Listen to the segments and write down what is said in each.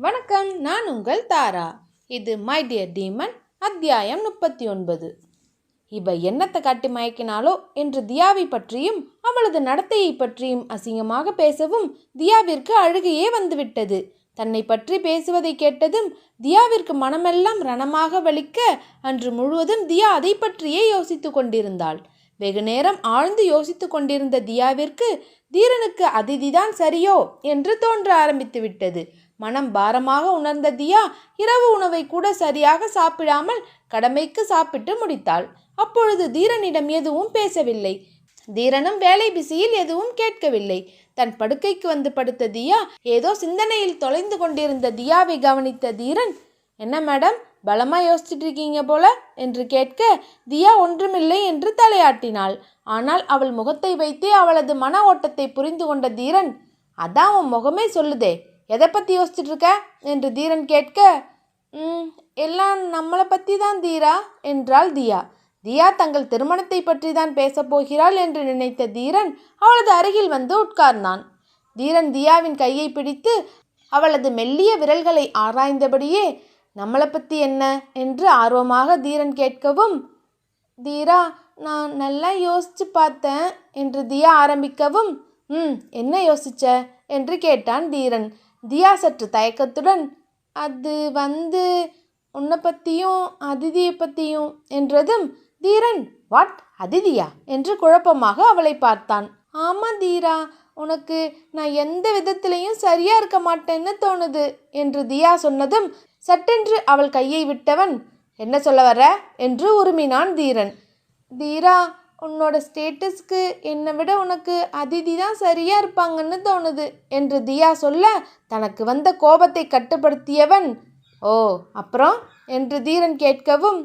வணக்கம் நான் உங்கள் தாரா. இது மை டியர் டீமன் அத்தியாயம் முப்பத்தி ஒன்பது இவ என்னத்தை காட்டி மயக்கினாலோ என்று தியாவை பற்றியும் அவளது நடத்தையை பற்றியும் அசிங்கமாக பேசவும் தியாவிற்கு அழுகையே வந்துவிட்டது. தன்னை பற்றி பேசுவதை கேட்டதும் தியாவிற்கு மனமெல்லாம் ரணமாக வலிக்க அன்று முழுவதும் தியா அதை பற்றியே யோசித்து கொண்டிருந்தாள். வெகு நேரம் ஆழ்ந்து யோசித்து கொண்டிருந்த தியாவிற்கு தீரனுக்கு அதிதிதான் சரியோ? என்று தோன்ற ஆரம்பித்து விட்டது மனம் பாரமாக உணர்ந்த தியா இரவு உணவை கூட சரியாக சாப்பிடாமல் கடமைக்கு சாப்பிட்டு முடித்தாள். அப்பொழுது தீரனிடம் எதுவும் பேசவில்லை. தீரனும் வேலை பிசியில் எதுவும் கேட்கவில்லை. தன் படுக்கைக்கு வந்து படுத்த தியா ஏதோ சிந்தனையில் தொலைந்து கொண்டிருந்த தியாவை கவனித்த தீரன் என்ன மேடம் பலமாக யோசிச்சுட்டு இருக்கீங்க போல? என்று கேட்க தியா ஒன்றுமில்லை என்று தலையாட்டினாள். ஆனால் அவள் முகத்தை வைத்தே அவளது மன ஓட்டத்தை புரிந்து கொண்ட தீரன் அதான் உன் முகமே சொல்லுதே எதை பற்றி யோசிச்சுட்டு இருக்க என்று தீரன் கேட்க "ம், எல்லாம் நம்மளை பற்றி தான் தீரா? என்றாள் தியா. தியா தங்கள் திருமணத்தை பற்றி தான் பேசப்போகிறாள் என்று நினைத்த தீரன் அவளது அருகில் வந்து உட்கார்ந்தான். தீரன் தியாவின் கையை பிடித்து அவளது மெல்லிய விரல்களை ஆராய்ந்தபடியே நம்மளை பற்றி என்ன? என்று ஆர்வமாக தீரன் கேட்கவும் தீரா நான் நல்லா யோசிச்சு பார்த்தேன் என்று தியா ஆரம்பிக்கவும் ம் என்ன யோசிச்ச? என்று கேட்டான் தீரன். தியா சற்று தயக்கத்துடன் அது வந்து உன்னை பற்றியும் அதிதியை பற்றியும் என்றதும் தீரன் வாட் அதிதியா? என்று குழப்பமாக அவளை பார்த்தான். ஆமாம் தீரா உனக்கு நான் எந்த விதத்திலையும் சரியா இருக்க மாட்டேன்னு தோணுது என்று தியா சொன்னதும் சட்டென்று அவள் கையை விட்டவன் என்ன சொல்ல வர? என்று உருமினான் தீரன். தீரா உன்னோட ஸ்டேட்டஸ்க்கு என்னை விட உனக்கு அதிதி தான் சரியாக இருப்பாங்கன்னு தோணுது என்று தியா சொல்ல தனக்கு வந்த கோபத்தை கட்டுப்படுத்தியவன். ஓ அப்புறம்? என்று தீரன் கேட்கவும்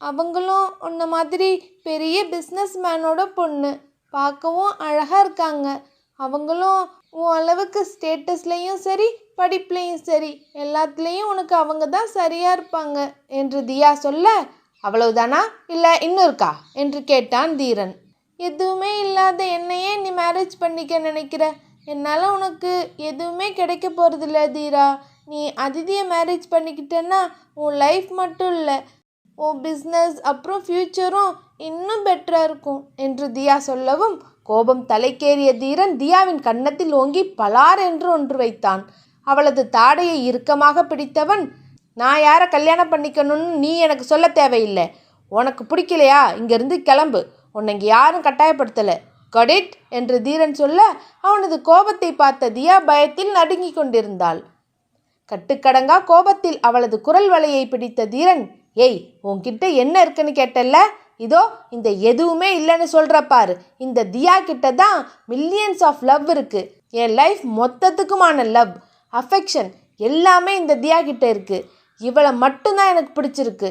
அவங்களும் உன்ன மாதிரி பெரிய பிஸ்னஸ் மேனோட பொண்ணு. பார்க்கவும் அழகாக இருக்காங்க. அவங்களும் உன் அளவுக்கு ஸ்டேட்டஸ்லேயும் சரி படிப்புலேயும் சரி எல்லாத்துலேயும் உனக்கு அவங்க தான் சரியாக இருப்பாங்க. என்று தியா சொல்ல அவ்வளவுதானா? இல்லை இன்னும் இருக்கா என்று கேட்டான் தீரன். எதுவுமே இல்லாத என்னையே நீ மேரேஜ் பண்ணிக்க நினைக்கிற? என்னால் உனக்கு எதுவுமே கிடைக்க போகிறதில்ல தீரா. நீ அதிதியை மேரேஜ் பண்ணிக்கிட்டேன்னா உன் லைஃப் மட்டும் இல்லை உன் பிஸ்னஸ் அப்புறம் ஃப்யூச்சரும் இன்னும் பெட்டராக இருக்கும் என்று தியா சொல்லவும் கோபம் தலைக்கேறிய தீரன் தியாவின் கன்னத்தில் ஓங்கி பலார் என்று ஒன்று வைத்தான். அவளது தாடையை இறுக்கமாக பிடித்தவன் நான் யாரை கல்யாணம் பண்ணிக்கணும்னு நீ எனக்கு சொல்ல தேவையில்லை. உனக்கு பிடிக்கலையா? இங்கேருந்து கிளம்பு. உன்னை இங்கே யாரும் கட்டாயப்படுத்தலை. கடிட் என்று தீரன் சொல்ல அவனது கோபத்தை பார்த்த தியா பயத்தில் நடுங்கிக் கொண்டிருந்தாள். கட்டுக்கடங்கா கோபத்தில் அவளது குரல் வலையை பிடித்த தீரன் ஏய் உன்கிட்ட என்ன இருக்குன்னு கேட்டல்ல? இதோ இந்த எதுவுமே இல்லைன்னு சொல்கிற பாரு. இந்த தியா கிட்ட தான் மில்லியன்ஸ் ஆஃப் லவ் இருக்குது என் லைஃப் மொத்தத்துக்குமான லவ் அஃபெக்ஷன் எல்லாமே இந்த தியா கிட்ட இருக்குது இவளை மட்டும்தான் எனக்கு பிடிச்சிருக்கு.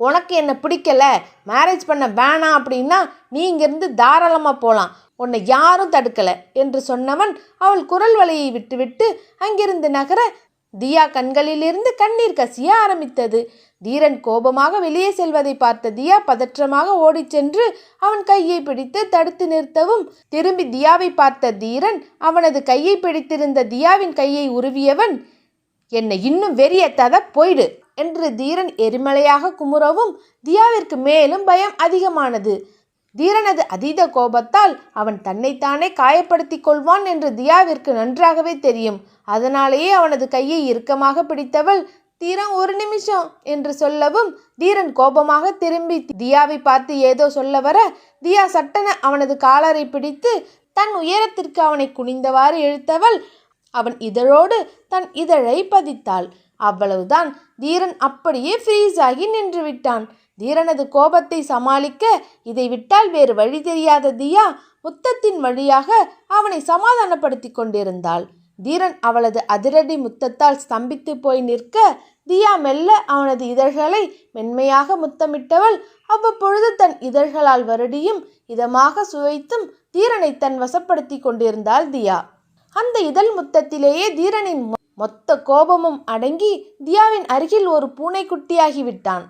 உனக்கு என்ன பிடிக்கல? மேரேஜ் பண்ண வேணாம் அப்படின்னா நீ இங்கிருந்து தாராளமாக போகலாம் உன்னை யாரும் தடுக்கலை என்று சொன்னவன் அவள் குரல் வலையை விட்டுவிட்டு அங்கிருந்து நகர தியா கண்களிலிருந்து கண்ணீர் கசிய ஆரம்பித்தது. தீரன் கோபமாக வெளியே செல்வதை பார்த்த தியா பதற்றமாக ஓடிச் சென்று அவன் கையை பிடித்து தடுத்து நிறுத்தவும் திரும்பி தியாவை பார்த்த தீரன் அவனது கையை பிடித்திருந்த தியாவின் கையை உருவியவன் என்னை இன்னும் வெறியத்தாத போயிடு என்று தீரன் எரிமலையாக குமுறவும் தியாவிற்கு மேலும் பயம் அதிகமானது. தீரனது அதீத கோபத்தால் அவன் தன்னைத்தானே காயப்படுத்திக் கொள்வான் என்று தியாவிற்கு நன்றாகவே தெரியும். அதனாலேயே அவனது கையை இறுக்கமாக பிடித்தவள் தீரன் ஒரு நிமிஷம் என்று சொல்லவும் தீரன் கோபமாக திரும்பி தியாவை பார்த்து ஏதோ சொல்ல வர தியா சட்டன அவனது காலரை பிடித்து தன் உயரத்திற்கு அவனை குனிந்தவாறு இழுத்தவள் அவன் இதழோடு தன் இதழை பதித்தாள். அவ்வளவுதான். தீரன் அப்படியே ஃப்ரீஸ் ஆகி நின்று விட்டான். தீரனது கோபத்தை சமாளிக்க இதை விட்டால் வேறு வழி தெரியாத தியா முத்தத்தின் வழியாக அவனை சமாதானப்படுத்தி கொண்டிருந்தாள். தீரன் அவளது அதிரடி முத்தத்தால் ஸ்தம்பித்து போய் நிற்க தியா மெல்ல அவனது இதழ்களை மென்மையாக முத்தமிட்டவள் அவ்வப்பொழுது தன் இதழ்களால் வருடியும் இதமாக சுவைத்தும் தீரனை தன் வசப்படுத்தி கொண்டிருந்தாள் தியா. அந்த இதழ் முத்தத்திலேயே தீரனின் மொத்த கோபமும் அடங்கி தியாவின் அருகில் ஒரு பூனைக்குட்டியாகிவிட்டான்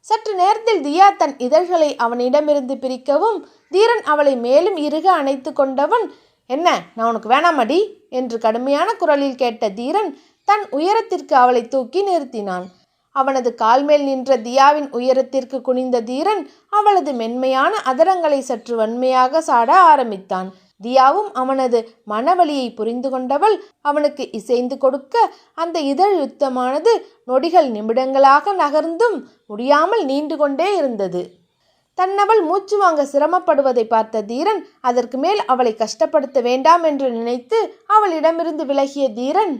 சற்று நேரத்தில் தியா தன் இதழ்களை அவனிடமிருந்து பிரிக்கவும் தீரன் அவளை மேலும் இறுக அணைத்து கொண்டவன் என்ன நான் உனக்கு வேணாமடி? என்று கடுமையான குரலில் கேட்ட தீரன் தன் உயரத்திற்கு அவளை தூக்கி நிறுத்தினான். அவனது கால் மேல் நின்ற தியாவின் உயரத்திற்கு குனிந்த தீரன் அவளது மென்மையான அதரங்களை சற்று வன்மையாக சாட ஆரம்பித்தான். தியாவும் அவனது மனவழியை புரிந்து கொண்டவள். அவனுக்கு இசைந்து கொடுக்க அந்த இதழ் யுத்தமானது நொடிகள் நிமிடங்களாக நகர்ந்தும் முடியாமல் நீண்டு கொண்டே இருந்தது. தன்னவள் மூச்சு வாங்க சிரமப்படுவதை பார்த்த தீரன் அதற்கு மேல் அவளை கஷ்டப்படுத்த வேண்டாம் என்று நினைத்து அவளிடமிருந்து விலகிய தீரன்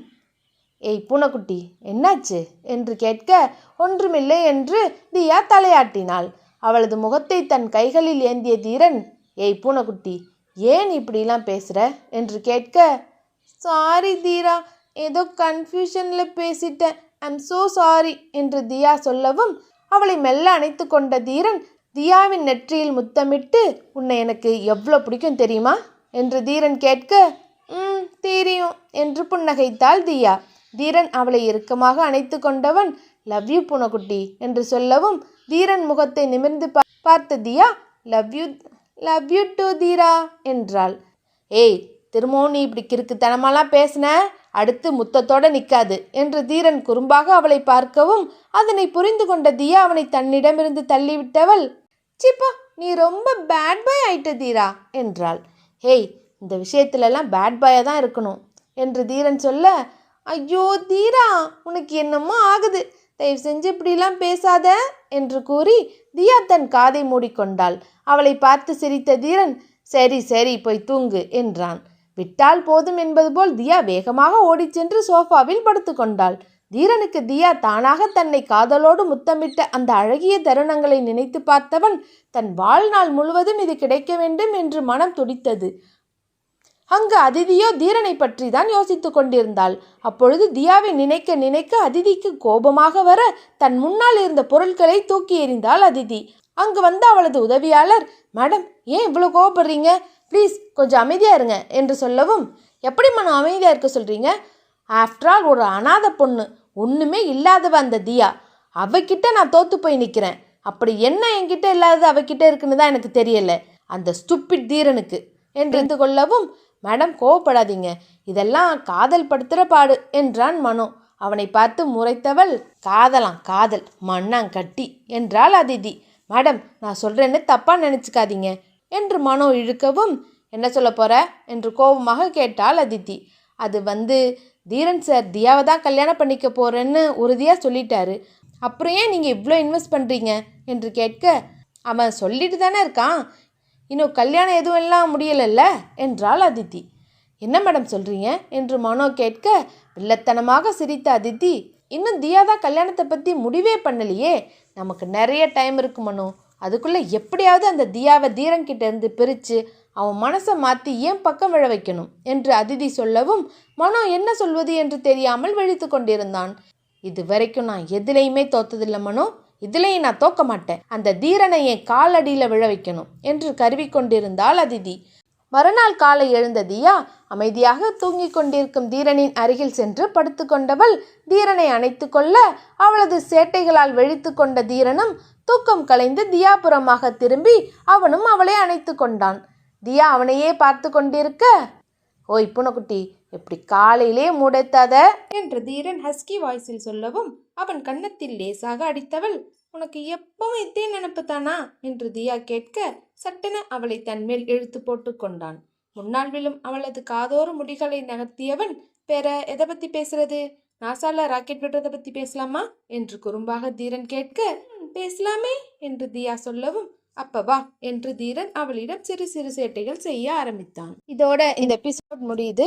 ஏய் பூனைக்குட்டி என்னாச்சு என்று கேட்க ஒன்றுமில்லை என்று தியா தலையாட்டினாள். அவளது முகத்தை தன் கைகளில் ஏந்திய தீரன் ஏய் பூனைக்குட்டி ஏன் இப்படிலாம் பேசுகிற என்று கேட்க சாரி தீரா ஏதோ கன்ஃபியூஷனில் பேசிட்டேன். ஐம் ஸோ சாரி என்று தியா சொல்லவும் அவளை மெல்ல அணைத்து கொண்ட தீரன் தியாவின் நெற்றியில் முத்தமிட்டு உன்னை எனக்கு எவ்வளோ பிடிக்கும் தெரியுமா? என்று தீரன் கேட்க ம் தெரியும் என்று புன்னகைத்தாள் தியா. தீரன் அவளை இறுக்கமாக அணைத்து கொண்டவன் லவ் யூ புனகுட்டி என்று சொல்லவும் தீரன் முகத்தை நிமிர்ந்து பா- பார்த்த Diya love you love you too Theera என்றாள். ஏய் திரும்பவும் நீ இப்படி கிறுக்குத்தனமாலாம் பேசின? அடுத்து முத்தத்தோட நிற்காது என்று தீரன் குறும்பாக அவளை பார்க்கவும் அதனை புரிந்து கொண்ட தியா அவனை தன்னிடமிருந்து தள்ளிவிட்டவள் சிப்பா நீ ரொம்ப பேட் பாய் ஆயிட்ட தீரா என்றாள். ஹேய் இந்த விஷயத்துலலாம் பேட் பாயாக தான் இருக்கணும் என்று தீரன் சொல்ல ஐயோ தீரா உனக்கு என்னமோ ஆகுது. தயவு செஞ்சு இப்படிலாம் பேசாத என்று கூறி தியா தன் காதை மூடிக்கொண்டாள். அவளை பார்த்து சிரித்த தீரன் சரி சரி போய் தூங்கு என்றான். விட்டால் போதும் என்பது போல் தியா வேகமாக ஓடிச் சென்று சோஃபாவில் படுத்துக்கொண்டாள். தீரனுக்கு தியா தானாக தன்னை காதலோடு முத்தமிட்ட அந்த அழகிய தருணங்களை நினைத்து பார்த்தவன் தன் வாழ்நாள் முழுவதும் இது கிடைக்க வேண்டும் என்று மனம் துடித்தது. அங்கு அதிதியோ தீரனை பற்றி தான் யோசித்துக் கொண்டிருந்தாள். அப்பொழுது தியாவை நினைக்க நினைக்க அதிதிக்கு கோபமாக வர தன் முன்னால் இருந்த பொருட்களை தூக்கி எறிந்தாள் அதிதி. அங்கு வந்த அவளது உதவியாளர் மேடம் ஏன் இவ்வளோ கோவப்படுறீங்க? ப்ளீஸ் கொஞ்சம் அமைதியா இருங்க என்று சொல்லவும் எப்படி மனம் அமைதியா இருக்க சொல்றீங்க? ஆஃப்டர் ஆல் ஒரு அனாதை பொண்ணு ஒண்ணுமே இல்லாதவ அந்த தியா. அவகிட்ட நான் தோத்து போய் நிற்கிறேன் அப்படி என்ன என்கிட்ட இல்லாதது அவகிட்ட இருக்குன்னு தான் எனக்கு தெரியல. அந்த ஸ்டுப்பிட் தீரனுக்கு என்று கொள்ளவும் மேடம் கோவப்படாதீங்க. இதெல்லாம் காதல் படுத்துகிற பாடு என்றான் மனோ. அவனை பார்த்து முறைத்தவள் காதலாம் காதல் மண்ணாங்கட்டி என்றாள் அதிதி. மேடம் நான் சொல்கிறேன்னு தப்பாக நினச்சிக்காதீங்க என்று மனோ இழுக்கவும் என்ன சொல்ல போகிற என்று கோபமாக கேட்டாள் அதித்தி அது வந்து தீரன் சார் தியாவை தான் கல்யாணம் பண்ணிக்க போகிறேன்னு உறுதியாக சொல்லிட்டாரு. அப்புறம் ஏன் நீங்கள் இவ்வளோ இன்வெஸ்ட் பண்ணுறீங்க என்று கேட்க அவன் சொல்லிட்டு தானே இருக்கான். இன்னும் கல்யாணம் எதுவும் எல்லாம் முடியலல்ல? என்றாள் அதித்தி. என்ன மேடம் சொல்கிறீங்க என்று மனோ கேட்க வில்லத்தனமாக சிரித்த அதித்தி. இன்னும் தியா தான் கல்யாணத்தை பற்றி முடிவே பண்ணலையே. நமக்கு நிறைய டைம் இருக்கு மனோ. அதுக்குள்ளே எப்படியாவது அந்த தியாவை தீரங்கிட்டேருந்து இருந்து பிரித்து அவன் மனசை மாற்றி ஏன் பக்கம் விழ வைக்கணும்? என்று அதிதி சொல்லவும் மனோ என்ன சொல்வது என்று தெரியாமல் விழித்து கொண்டிருந்தான். இது வரைக்கும் நான் எதுலேயுமே தோத்ததில்லை மனோ. இதுலேயும் நான் தோக்க மாட்டேன். அந்த தீரனை என் காலடியில் விழ வைக்கணும் என்று கருவி கொண்டிருந்தாள் அதிதி. மறுநாள் காலை எழுந்த தியா அமைதியாக தூங்கிக் கொண்டிருக்கும் தீரனின் அருகில் சென்று படுத்துக்கொண்டவள் தீரனை அணைத்து கொள்ள அவளது சேட்டைகளால் வெழித்து கொண்ட தீரனும் தூக்கம் கலைந்து தியாபுரமாக திரும்பி அவனும் அவளை அணைத்து கொண்டான். தியா அவனையே பார்த்து கொண்டிருக்க ஓய் புனக்குட்டி எப்படி காலையிலே முடைத்தாத? என்று தீரன் ஹஸ்கி வாய்ஸில் சொல்லவும் அவன் கன்னத்தில் லேசாக அடித்தவள் உனக்கு எப்பவும் இதே நினப்பு தானா? என்று தியா கேட்க சட்டென அவளை தன்மேல் இழுத்து போட்டு கொண்டான். முன்னால் விழும் அவளது காதோறு முடிகளை நகர்த்தியவன் பெற எதை பத்தி பேசுறது? நாசால ராக்கெட் விடுறதை பத்தி பேசலாமா? என்று குறும்பாக தீரன் கேட்க பேசலாமே என்று தியா சொல்லவும் அப்பவா என்று தீரன் அவளிடம் சிறு சிறு சேட்டைகள் செய்ய ஆரம்பித்தான். இதோட இந்த எபிசோட் முடியுது.